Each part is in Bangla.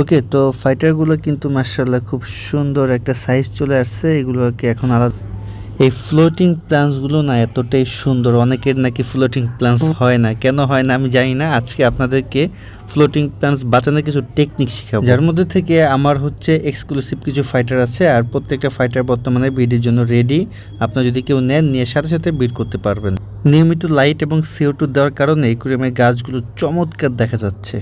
ওকে তো ফাইটারগুলো কিন্তু মার্শাল্লাহ খুব সুন্দর একটা সাইজ চলে আসছে। এগুলোকে এখন আলাদা এই ফ্লোটিং প্ল্যান্সগুলো না এতটাই সুন্দর। অনেকের নাকি ফ্লোটিং প্ল্যান্স হয় না। কেন হয় না আমি জানি না। আজকে আপনাদেরকে ফ্লোটিং প্ল্যান্স বাঁচানোর কিছু টেকনিক শেখাবো। যার মধ্যে থেকে আমার হচ্ছে এক্সক্লুসিভ কিছু ফাইটার আছে আর প্রত্যেকটা ফাইটার বর্তমানে বিডির জন্য রেডি আপনার যদি কেউ নেন, নিয়ে সাথে সাথে বিড করতে পারবেন। নিয়মিত লাইট এবং সিও টু দেওয়ার কারণে একুরিয়ামের গাছগুলো চমৎকার দেখা যাচ্ছে।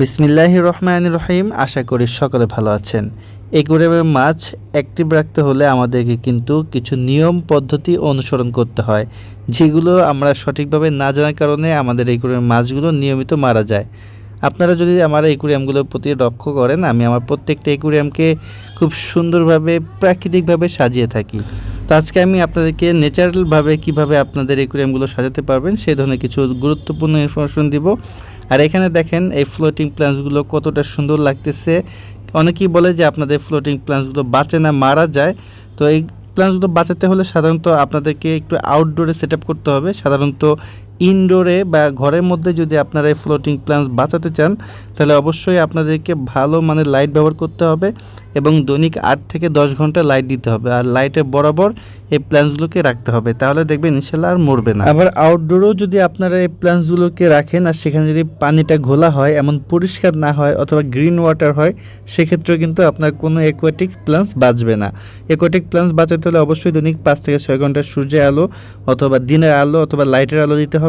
বিসমিল্লাহ রহমান রহিম, আশা করি সকলে ভালো আছেন। একুরিয়ামের মাছ অ্যাক্টিভ রাখতে হলে আমাদেরকে কিন্তু কিছু নিয়ম, পদ্ধতি অনুসরণ করতে হয়, যেগুলো আমরা সঠিকভাবে না জানার কারণে আমাদের একুরিয়ামের মাছগুলো নিয়মিত মারা যায়। আপনারা যদি আমার একুরিয়ামগুলোর প্রতি লক্ষ্য করেন, আমি আমার প্রত্যেকটা একুরিয়ামকে খুব সুন্দরভাবে, প্রাকৃতিকভাবে সাজিয়ে থাকি। তো আজকে আমি আপনাদেরকে ন্যাচারালভাবে কীভাবে আপনাদের একুরিয়ামগুলো সাজাতে পারবেন, সেই ধরনের কিছু গুরুত্বপূর্ণ ইনফরমেশন দিব। আর এখানে দেখেন এই ফ্লোটিং প্ল্যান্টসগুলো কতটা সুন্দর লাগতেছে। অনেকেই বলে যে আপনাদের ফ্লোটিং প্ল্যান্টসগুলো বাঁচে না, মারা যায়। তো এই প্ল্যান্টসগুলো বাঁচাতে হলে সাধারণত আপনাদেরকে একটু আউটডোরে সেট করতে হবে। সাধারণত ইনডোরে বা ঘরের মধ্যে যদি আপনারা এই ফ্লোটিং প্ল্যান্টস বাঁচাতে চান, তাহলে অবশ্যই আপনাদেরকে ভালো মানে লাইট ব্যবহার করতে হবে এবং দৈনিক আট থেকে দশ ঘণ্টা লাইট দিতে হবে। আর লাইটের বরাবর এই প্ল্যান্টসগুলোকে রাখতে হবে। তাহলে দেখবেন ইনশাল্লাহ আর মরবে না। আবার আউটডোরেও যদি আপনারা এই প্ল্যান্টসগুলোকে রাখেন আর সেখানে যদি পানিটা ঘোলা হয়, এমন পরিষ্কার না হয় অথবা গ্রিন ওয়াটার হয়, সেক্ষেত্রেও কিন্তু আপনার কোনো অ্যাকোয়াটিক প্ল্যান্টস বাঁচবে না। অ্যাকোয়াটিক প্ল্যান্টস বাঁচাতে হলে অবশ্যই দৈনিক পাঁচ থেকে ছয় ঘণ্টা সূর্যের আলো অথবা দিনের আলো অথবা লাইটের আলো দিতে হবে।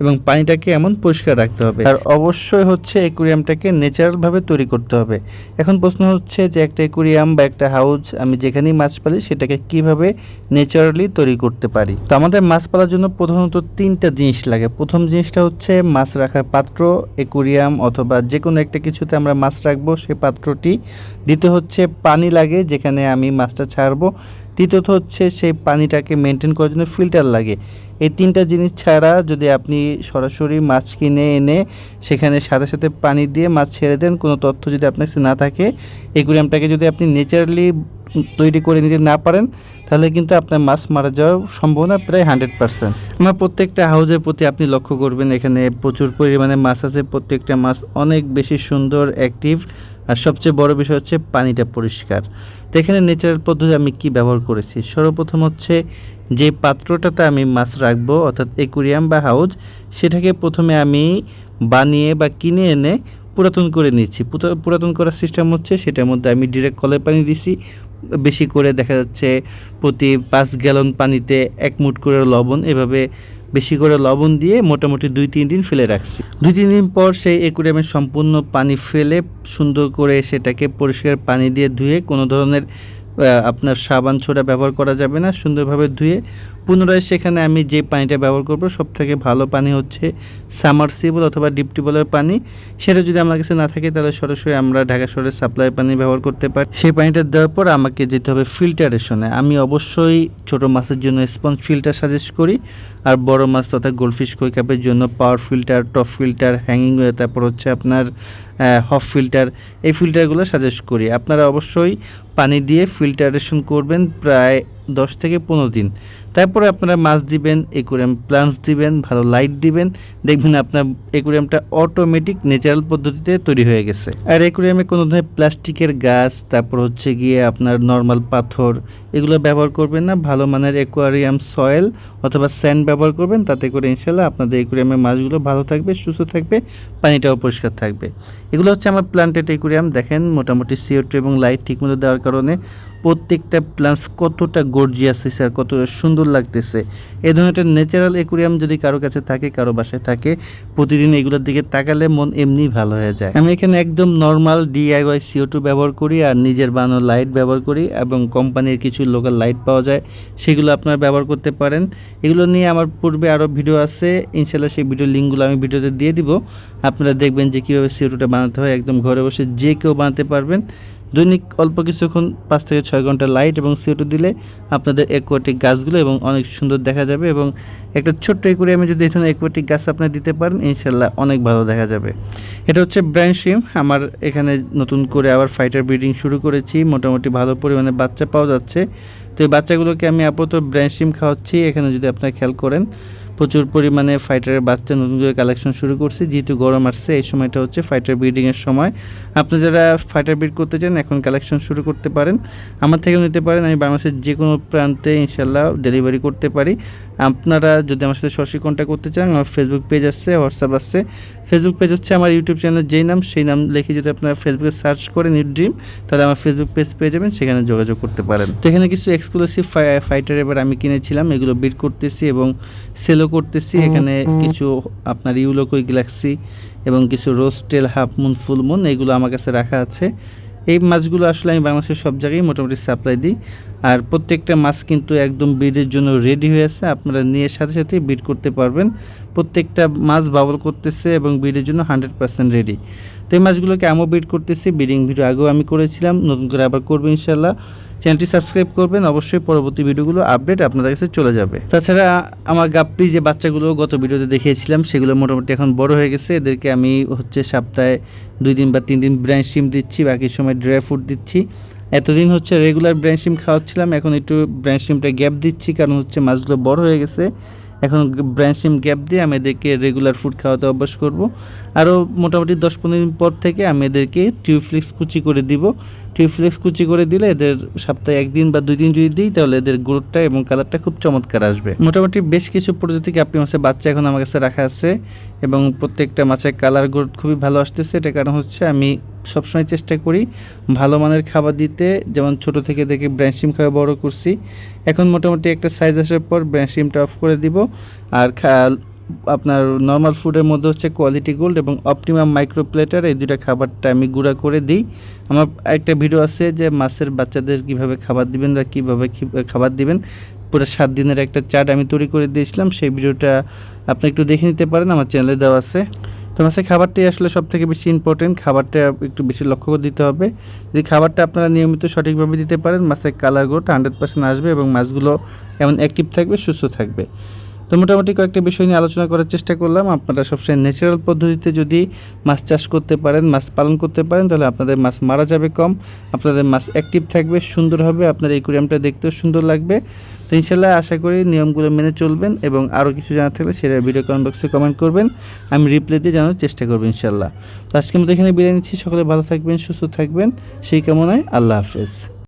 এবং পানিটাকে এমন পরিষ্কার রাখতে হবে। আর অবশ্যই হচ্ছে অ্যাকুরিয়ামটাকে ন্যাচারালভাবে তৈরি করতে হবে। এখন প্রশ্ন হচ্ছে যে একটা অ্যাকুরিয়াম বা একটা হাউস আমি যেখানেই মাছ পালি সেটাকে কীভাবে ন্যাচারালি তৈরি করতে পারি? তো আমাদের মাছ পালার জন্য প্রধানত তিনটা জিনিস লাগে। প্রথম জিনিসটা হচ্ছে মাছ রাখার পাত্র, অ্যাকুরিয়াম অথবা যে কোনো একটা কিছুতে আমরা মাছ রাখব সেই পাত্রটি দ্বিতীয় হচ্ছে পানি লাগে যেখানে আমি মাছটা ছাড়বো। তৃতীয়ত হচ্ছে সেই পানিটাকে মেনটেন করার জন্য ফিল্টার লাগে। এই তিনটা জিনিস ছাড়া যদি আপনি সরাসরি মাছ কিনে এনে সেখানে সাথে সাথে পানি দিয়ে মাছ ছেড়ে দেন, কোনো তথ্য যদি আপনার কাছে না থাকে একুরিয়ামটাকে যদি আপনি নেচারালি তৈরি করে নিতে না পারেন, তাহলে কিন্তু আপনার মাছ মারা যাওয়ার সম্ভাবনা প্রায় হান্ড্রেড পার্সেন্ট। আমার প্রত্যেকটা হাউজের প্রতি আপনি লক্ষ্য করবেন, এখানে প্রচুর পরিমাণে মাছ আছে, প্রত্যেকটা মাছ অনেক বেশি সুন্দর অ্যাক্টিভ আর সবচেয়ে বড় বিষয় হচ্ছে পানিটা পরিষ্কার। তো এখানে নেচারাল পদ্ধতি আমি কি ব্যবহার করেছি? সর্বপ্রথম হচ্ছে যে পাত্রটাতে আমি মাছ রাখব, অর্থাৎ একুরিয়াম বা হাউজ সেটাকে প্রথমে আমি বানিয়ে বা কিনে এনে পুরাতন করে নিচ্ছি। পুরাতন করার সিস্টেম হচ্ছে সেটার মধ্যে আমি ডিরেক্ট কলের পানি দিছি বেশি করে দেখা যাচ্ছে প্রতি পাঁচ গ্যালন পানিতে এক মুঠ করে লবণ, এভাবে বেশি করে লবণ দিয়ে মোটামুটি দুই, তিন দিন ফেলে রাখছি। দুই, তিন দিন পর সেই একুরিয়ামের সম্পূর্ণ পানি ফেলে সুন্দর করে সেটাকে পরিষ্কার পানি দিয়ে ধুয়ে কোনো ধরনের আপনার সাবান ছোড়া ব্যবহার করা যাবে না। সুন্দরভাবে ধুয়ে পুনরায় সেখানে আমি যে পানিটা ব্যবহার করব সব থেকে ভালো পানি হচ্ছে সামারসিবল অথবা ডিপ পানি। সেটা যদি আমার কাছে না থাকে, তাহলে সরাসরি আমরা ঢাকা শহরের সাপ্লাই পানি ব্যবহার করতে পারি। সেই পানিটা দেওয়ার পর আমাকে যেতে হবে ফিল্টারেশনে। আমি অবশ্যই ছোট মাছের জন্য স্পঞ্জ ফিল্টার সাজেস্ট করি, আর বড় মাছ তথা গোলফিশ কই কাপের জন্য power filter, top filter, hanging তারপর হচ্ছে আপনার হফ ফিল্টার, এই ফিল্টারগুলো সাজেস্ট করি। আপনারা অবশ্যই পানি দিয়ে ফিল্টারেশন করবেন প্রায় দশ থেকে পনেরো দিন। তারপরে আপনারা মাছ দিবেন একুরিয়াম প্লান্টস দিবেন, ভালো লাইট দিবেন। দেখবেন আপনার একুরিয়ামটা অটোমেটিক ন্যাচারাল পদ্ধতিতে তৈরি হয়ে গেছে। আর একুরিয়ামে কোনো ধরনের প্লাস্টিকের গাছ, তারপর হচ্ছে গিয়ে আপনার নর্মাল পাথর, এগুলো ব্যবহার করবেন না। ভালো মানের একুয়ারিয়াম সয়েল অথবা স্যান্ড ব্যবহার করবেন। তাতে করে ইনশাল্লাহ আপনাদের একুরিয়ামের মাছগুলো ভালো থাকবে, সুস্থ থাকবে, পানিটাও পরিষ্কার থাকবে। এগুলো হচ্ছে আমার প্লান্টেড একুরিয়াম দেখেন, মোটামুটি সিও টু এবং লাইট ঠিকমতো দেওয়ার কারণে প্রত্যেকটা প্লান্টস কতটা গর্জিয়াস হয়েছে আর কতটা সুন্দর লাগতেছে। এ ধরনের একটা ন্যাচারাল একুরিয়াম যদি কারও কাছে থাকে, কারও বাসায় থাকে, প্রতিদিন এগুলোর দিকে তাকালে মন এমনি ভালো হয়ে যায়। আমি এখানে একদম নর্মাল ডিআইওয়াই সিও টু ব্যবহার করি আর নিজের বানানো লাইট ব্যবহার করি এবং কোম্পানির কিছু লোকাল লাইট পাওয়া যায়, সেগুলো আপনারা ব্যবহার করতে পারেন। এগুলো নিয়ে আমার পূর্বে আরও ভিডিও আছে ইনশাল্লাহ সেই ভিডিও লিঙ্কগুলো আমি ভিডিওতে দিয়ে দিব। আপনারা দেখবেন যে কীভাবে সিও টুটা বানাতে হয়। একদম ঘরে বসে যে কেউ বানাতে পারবেন। দৈনিক অল্প কিছুক্ষণ, পাঁচ থেকে ছয় ঘণ্টা লাইট এবং সিওটু দিলে আপনাদের অ্যাকোয়াটিক গাছগুলো এবং অনেক সুন্দর দেখা যাবে এবং একটা ছোট্ট একুরিয়ামে যদি এখানে অ্যাকোয়াটিক গাছ আপনি দিতে পারেন, ইনশাল্লাহ অনেক ভালো দেখা যাবে। এটা হচ্ছে ব্র্যান্ড শিম আমার এখানে নতুন করে আবার ফাইটার ব্রিডিং শুরু করেছি, মোটামুটি ভালো পরিমাণে বাচ্চা পাওয়া যাচ্ছে। তো এই বাচ্চাগুলোকে আমি আপাতত ব্র্যান্ড শিম খাওয়াচ্ছি, এখানে যদি আপনারা খেয়াল করেন প্রচুর পরিমাণে ফাইটারের বাচ্চা নতুন করে কালেকশন শুরু করছি। যেহেতু গরম আসছে, এই সময়টা হচ্ছে ফাইটার ব্রিডিংয়ের সময়। আপনি যারা ফাইটার ব্রিড করতে চান, এখন কালেকশন শুরু করতে পারেন। আমার থেকেও নিতে পারেন। আমি বাংলাদেশের যে কোনো প্রান্তে ইনশাল্লাহ ডেলিভারি করতে পারি। আপনারা যদি আমার সাথে সরাসরি কন্ট্যাক্ট করতে চান আমার ফেসবুক পেজ আছে হোয়াটসঅ্যাপ আছে। ফেসবুক পেজ হচ্ছে আমার ইউটিউব চ্যানেল যেই নাম সেই নাম লিখে যদি আপনারা ফেসবুকে সার্চ করেন ড্রিম তাহলে আমার ফেসবুক পেজ পেয়ে যাবেন সেখানে যোগাযোগ করতে পারেন। তো এখানে কিছু এক্সক্লুসিভ ফাইটার এবার আমি কিনেছিলাম এগুলো বিট করতেছি এবং সেলও করতেছি। এখানে কিছু আপনার ইউলোকই গ্যালাক্সি এবং কিছু rosetail half moon full moon এগুলো আমার কাছে রাখা আছে। এই মাছগুলো আসলে আমি বাংলাদেশের সব জায়গায় মোটামুটি সাপ্লাই দিই। আর প্রত্যেকটা মাছ কিন্তু একদম ব্রিডের জন্য রেডি হয়ে আছে। আপনারা নিয়ে সাথে সাথে ব্রিড করতে পারবেন। প্রত্যেকটা মাছ বাবল করতেছে এবং ব্রিডের জন্য হান্ড্রেড পার্সেন্ট রেডি তো এই মাছগুলোকে আমিও ব্রিড করতেছি। ব্রিডিং ভিডিও আগেও আমি করেছিলাম। নতুন করে আবার করব ইনশাল্লাহ চ্যানেলটি সাবস্ক্রাইব করবেন, অবশ্যই পরবর্তী ভিডিওগুলো আপডেট আপনাদের কাছে চলে যাবে। তাছাড়া আমার গাপ্পি যে বাচ্চাগুলো গত ভিডিওতে দেখিয়েছিলাম, সেগুলো মোটামুটি এখন বড় হয়ে গেছে। এদেরকে আমি হচ্ছে সপ্তাহে দুই দিন বা তিন দিন ব্র্যান্ড সিম দিচ্ছি, বাকি সময় ড্রাই ফ্রুট দিচ্ছি। এতদিন হচ্ছে রেগুলার ব্র্যান্ড সিম খাওয়াচ্ছিলাম, এখন একটু ব্র্যান্ড সিমটা গ্যাপ দিচ্ছি, কারণ হচ্ছে মাছগুলো বড় হয়ে গেছে। এখন ব্র্যান্ড সিম গ্যাপ দিয়ে আমি এদেরকে রেগুলার ফুড খাওয়াতে অভ্যাস করব। আরও মোটামুটি দশ পনেরো দিন পর থেকে আমি এদেরকে টিউফ্লিক্স কুচি করে দিব। টিউফ্লেক্স কুচি করে দিলে এদের সপ্তাহে একদিন বা দুই দিন যদি দিই, তাহলে এদের গ্রোথটা এবং কালারটা খুব চমৎকার আসবে। মোটামুটি বেশ কিছু প্রজাতি কাপি মাছের বাচ্চা এখন আমার কাছে রাখা আছে এবং প্রত্যেকটা মাছের কালার গ্রোথ খুবই ভালো আসতেছে। এটা কারণ হচ্ছে আমি সবসময় চেষ্টা করি ভালো মানের খাবার দিতে। যেমন ছোট থেকে দেখে ব্র্যান্সিম খাওয়া বড় করছি। এখন মোটামুটি একটা সাইজ আসার পর ব্র্যান্সিমটা অফ করে দিব। আর আপনার নর্মাল ফুডের মধ্যে হচ্ছে কোয়ালিটি গোল্ড এবং অপটিমাম মাইক্রো প্লেটার এই দুটা খাবারটা আমি গুঁড়া করে দিই। আমার একটা ভিডিও আছে যে মাছের বাচ্চাদের কীভাবে খাবার দিবেন বা কীভাবে খাবার দিবেন। পুরো সাত দিনের একটা চার্ট আমি তৈরি করে দিয়েছিলাম, সেই ভিডিওটা আপনি একটু দেখে নিতে পারেন, আমার চ্যানেলে দেওয়া আছে। তো মাছের খাবারটাই আসলে সব থেকে বেশি ইম্পর্টেন্ট খাবারটা একটু বেশি লক্ষ্য করে দিতে হবে। যদি খাবারটা আপনারা নিয়মিত সঠিকভাবে দিতে পারেন, মাছের কালার গ্রোথ হান্ড্রেড পার্সেন্ট আসবে এবং মাছগুলো এমন অ্যাক্টিভ থাকবে, সুস্থ থাকবে। তো মোটামুটি কয়েকটা বিষয় নিয়ে আলোচনা করার চেষ্টা করলাম। আপনারা সবসময় ন্যাচারাল পদ্ধতিতে যদি মাছ চাষ করতে পারেন, মাছ পালন করতে পারেন, তাহলে আপনাদের মাছ মারা যাবে কম। আপনাদের মাছ অ্যাক্টিভ থাকবে, সুন্দর হবে, আপনার একুরিয়ামটা দেখতেও সুন্দর লাগবে। তো ইনশাল্লাহ আশা করি নিয়মগুলো মেনে চলবেন এবং আরও কিছু জানার থাকলে সেটা ভিডিও কমেন্ট বক্সে কমেন্ট করবেন। আমি রিপ্লাই দিয়ে জানার চেষ্টা করব ইনশাল্লাহ। তো আজকে মতো এখানে বিদায় নিচ্ছি। সকলে ভালো থাকবেন, সুস্থ থাকবেন। সেই কামনায় আল্লাহ হাফেজ।